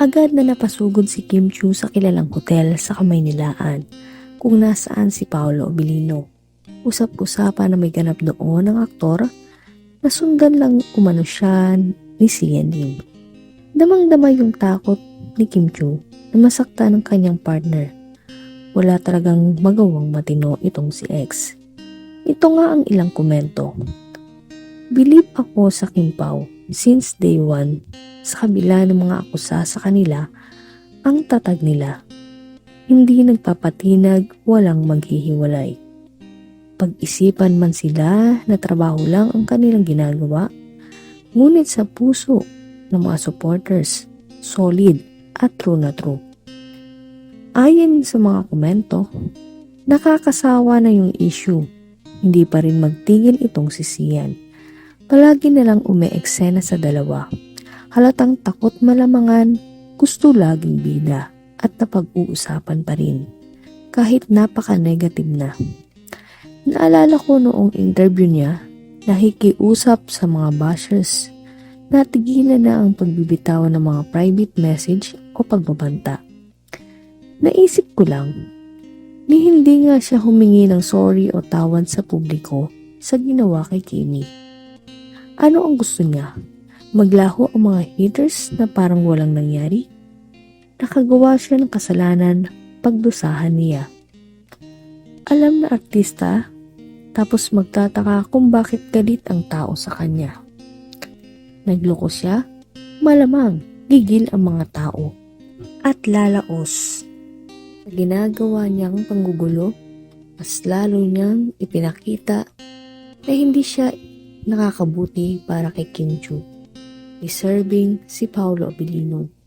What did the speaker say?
Agad na napasugod si Kim Chu sa kilalang hotel sa Kamaynilaan kung nasaan si Paolo Obilino. Usap-usapan na may ganap doon ng aktor na sundan lang umano siya ni Sian Lim. Damang-dama yung takot ni Kim Chu na masakta ng kanyang partner. Wala talagang magawang matino itong si X. Ito nga ang ilang komento. Believe ako sa Kim Pao since day one sa kabila ng mga akusa sa kanila ang tatag nila. Hindi nagpapatinag, walang maghihiwalay. Pag-isipan man sila na trabaho lang ang kanilang ginagawa, ngunit sa puso ng mga supporters, solid at true na true. Ayon sa mga komento, nakakasawa na yung issue. Hindi pa rin magtigil itong si Sian. Palagi na lang umeeksena sa dalawa. Halatang takot malamangan, gusto laging bida at napag-uusapan pa rin. Kahit napaka-negative na. Naalala ko noong interview niya, nakikiusap sa mga bashers na tigilan na ang pagbibitawan ng mga private message o pagbabanta. Naisip ko lang, ni hindi nga siya humingi ng sorry o tawad sa publiko sa ginawa kay Kimi. Ano ang gusto niya? Maglaho ang mga haters na parang walang nangyari? Nakagawa siya ng kasalanan pagdusahan niya. Alam na artista, tapos magtataka kung bakit galit ang tao sa kanya. Nagloko siya, malamang gigil ang mga tao at lalaos. Ginagawa niyang panggugulo, mas lalo niyang ipinakita na hindi siya nakakabuti para kay Kim Chu. Deserving si Paolo Abilino.